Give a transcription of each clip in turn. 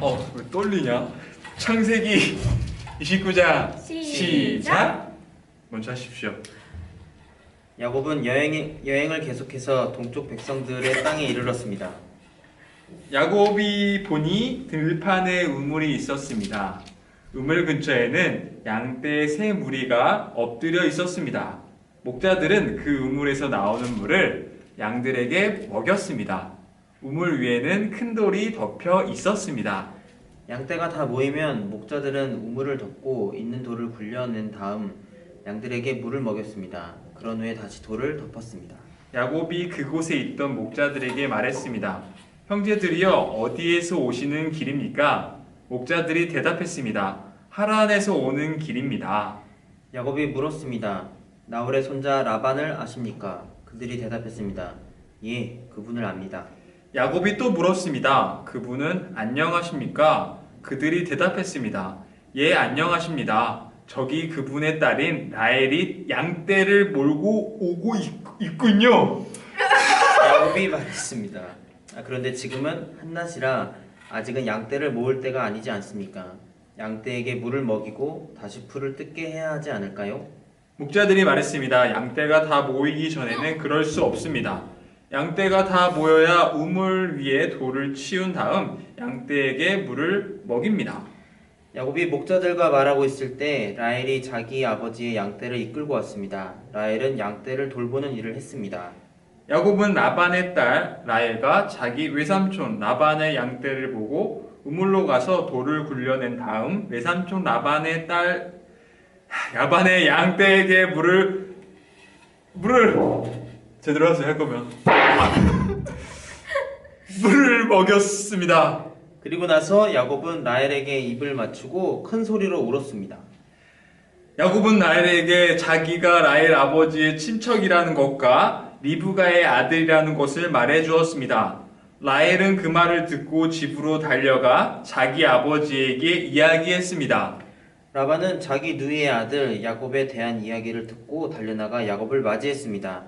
어, 왜 떨리냐? 창세기 29장 시작. 먼저 하십시오. 야곱은 여행, 여행을 계속해서 동쪽 백성들의 땅에 이르렀습니다. 야곱이 보니 들판에 우물이 있었습니다. 우물 근처에는 양떼 세 무리가 엎드려 있었습니다. 목자들은 그 우물에서 나오는 물을 양들에게 먹였습니다. 우물 위에는 큰 돌이 덮여 있었습니다. 양떼가 다 모이면 목자들은 우물을 덮고 있는 돌을 굴려낸 다음 양들에게 물을 먹였습니다. 그런 후에 다시 돌을 덮었습니다. 야곱이 그곳에 있던 목자들에게 말했습니다. 형제들이여 어디에서 오시는 길입니까? 목자들이 대답했습니다. 하란에서 오는 길입니다. 야곱이 물었습니다. 나홀의 손자 라반을 아십니까? 그들이 대답했습니다. 예, 그분을 압니다. 야곱이 또 물었습니다. 그분은 안녕하십니까? 그들이 대답했습니다. 예, 안녕하십니다. 저기 그분의 딸인 라헬이 양떼를 몰고 오고 있, 군요 야곱이 말했습니다. 아, 그런데 지금은 한낮이라 아직은 양떼를 모을 때가 아니지 않습니까? 양떼에게 물을 먹이고 다시 풀을 뜯게 해야 하지 않을까요? 목자들이 말했습니다. 양떼가 다 모이기 전에는 그럴 수 없습니다. 양떼가 다 모여야 우물 위에 돌을 치운 다음 양떼에게 물을 먹입니다. 야곱이 목자들과 말하고 있을 때 라헬이 자기 아버지의 양떼를 이끌고 왔습니다. 라헬은 양떼를 돌보는 일을 했습니다. 야곱은 라반의 딸 라헬과 자기 외삼촌 라반의 양떼를 보고 우물로 가서 돌을 굴려낸 다음 외삼촌 라반의 딸 라반의 양떼에게 물을 물을 제대로 하세요 할 거면 물을 먹였습니다. 그리고 나서 야곱은 라헬에게 입을 맞추고 큰 소리로 울었습니다. 야곱은 라헬에게 자기가 라헬 아버지의 친척이라는 것과 리브가의 아들이라는 것을 말해 주었습니다. 라헬은 그 말을 듣고 집으로 달려가 자기 아버지에게 이야기했습니다. 라반은 자기 누이의 아들 야곱에 대한 이야기를 듣고 달려나가 야곱을 맞이했습니다.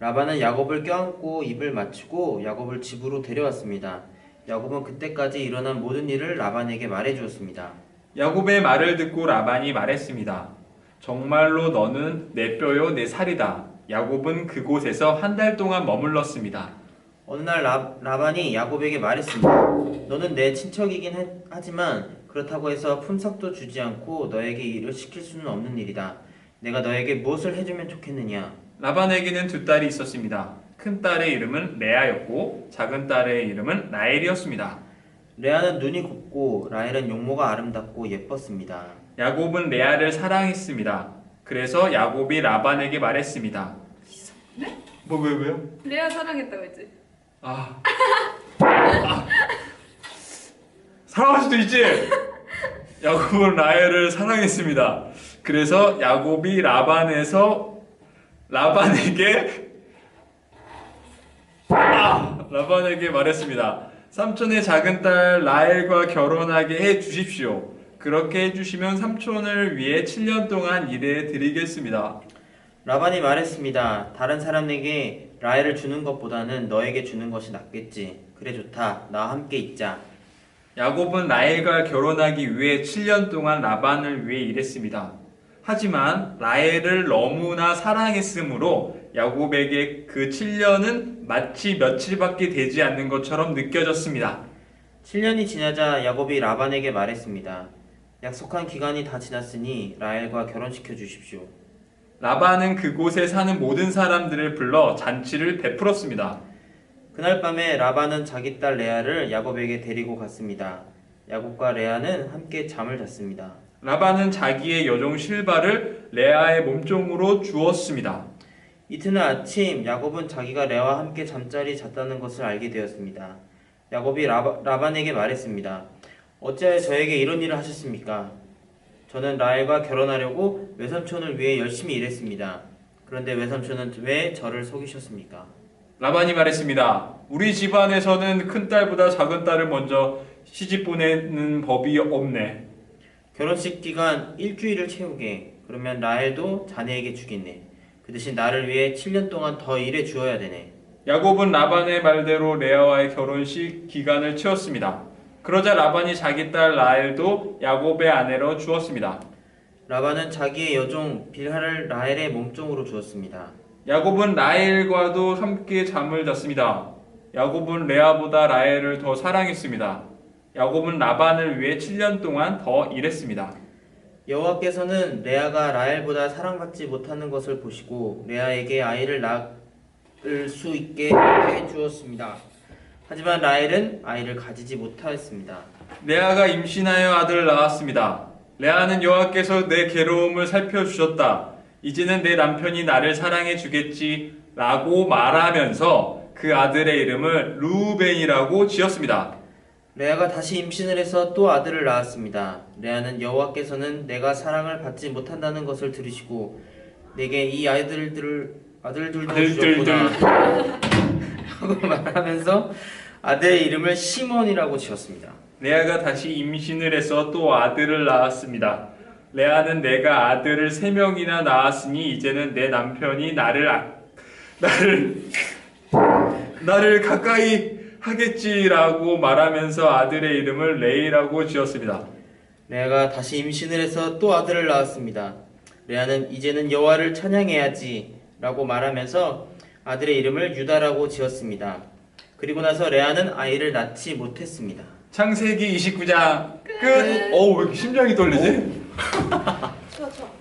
라반은 야곱을 껴안고 입을 맞추고 야곱을 집으로 데려왔습니다. 야곱은 그때까지 일어난 모든 일을 라반에게 말해 주었습니다. 야곱의 말을 듣고 라반이 말했습니다. 정말로 너는 내 뼈요 내 살이다. 야곱은 그곳에서 한 달 동안 머물렀습니다. 어느 날 라, 라반이 야곱에게 말했습니다. 너는 내 친척이긴 해- 하지만 그렇다고 해서 품삯도 주지 않고 너에게 일을 시킬 수는 없는 일이다. 내가 너에게 무엇을 해주면 좋겠느냐? 라반에게는 두 딸이 있었습니다. 큰 딸의 이름은 레아였고 작은 딸의 이름은 라헬이었습니다. 레아는 눈이 곱고 라헬은 용모가 아름답고 예뻤습니다. 야곱은 레아를 사랑했습니다. 그래서 야곱이 라반에게 말했습니다. 네? 뭐 왜, 왜요? 레아 사랑했다고 했지? 아. 아. 사랑할 수도 있지. 야곱은 라헬을 사랑했습니다. 그래서 야곱이 라반에서 라반에게 아, 라반에게 말했습니다. 삼촌의 작은 딸 라헬과 결혼하게 해 주십시오. 그렇게 해 주시면 삼촌을 위해 7년 동안 일해 드리겠습니다. 라반이 말했습니다. 다른 사람에게 라헬을 주는 것보다는 너에게 주는 것이 낫겠지. 그래 좋다. 나와 함께 있자. 야곱은 라헬과 결혼하기 위해 7년 동안 라반을 위해 일했습니다. 하지만 라헬을 너무나 사랑했으므로 야곱에게 그 7년은 마치 며칠밖에 되지 않는 것처럼 느껴졌습니다. 7년이 지나자 야곱이 라반에게 말했습니다. 약속한 기간이 다 지났으니 라헬과 결혼시켜 주십시오. 라반은 그곳에 사는 모든 사람들을 불러 잔치를 베풀었습니다. 그날 밤에 라반은 자기 딸 레아를 야곱에게 데리고 갔습니다. 야곱과 레아는 함께 잠을 잤습니다. 라반은 자기의 여종 실바를 레아의 몸종으로 주었습니다. 이튿날 아침 야곱은 자기가 레아와 함께 잠자리 잤다는 것을 알게 되었습니다. 야곱이 라바, 라반에게 말했습니다. 어찌하여 저에게 이런 일을 하셨습니까? 저는 라헬과 결혼하려고 외삼촌을 위해 열심히 일했습니다. 그런데 외삼촌은 왜 저를 속이셨습니까? 라반이 말했습니다. 우리 집안에서는 큰 딸보다 작은 딸을 먼저 시집 보내는 법이 없네. 결혼식 기간 일주일을 채우게. 그러면 라헬도 자네에게 주겠네. 그 대신 나를 위해 7년 동안 더 일해 주어야 되네. 야곱은 라반의 말대로 레아와의 결혼식 기간을 채웠습니다. 그러자 라반이 자기 딸 라헬도 야곱의 아내로 주었습니다. 라반은 자기의 여종 빌하를 라헬의 몸종으로 주었습니다. 야곱은 라헬과도 함께 잠을 잤습니다. 야곱은 레아보다 라헬을 더 사랑했습니다. 야곱은 라반을 위해 7년 동안 더 일했습니다. 여호와께서는 레아가 라헬보다 사랑받지 못하는 것을 보시고 레아에게 아이를 낳을 수 있게 해 주었습니다. 하지만 라헬은 아이를 가지지 못하였습니다. 레아가 임신하여 아들을 낳았습니다. 레아는 여호와께서 내 괴로움을 살펴주셨다. 이제는 내 남편이 나를 사랑해 주겠지. 라고 말하면서 그 아들의 이름을 루벤이라고 지었습니다. 레아가 다시 임신을 해서 또 아들을 낳았습니다. 레아는 여호와께서는 내가 사랑을 받지 못한다는 것을 들으시고 내게 이 아이들들 아들들도 아들들들. 주셨구나 하고 말하면서 아들의 이름을 시몬이라고 지었습니다. 레아가 다시 임신을 해서 또 아들을 낳았습니다. 레아는 내가 아들을 세 명이나 낳았으니 이제는 내 남편이 나를 아- 나를 나를 가까이 하겠지라고 말하면서 아들의 이름을 레이라고 지었습니다. 레아가 다시 임신을 해서 또 아들을 낳았습니다. 레아는 이제는 여호와를 찬양해야지라고 말하면서 아들의 이름을 유다라고 지었습니다. 그리고 나서 레아는 아이를 낳지 못했습니다. 창세기 29장 끝. 어우 왜 이렇게 심장이 떨리지? 좋아 좋아.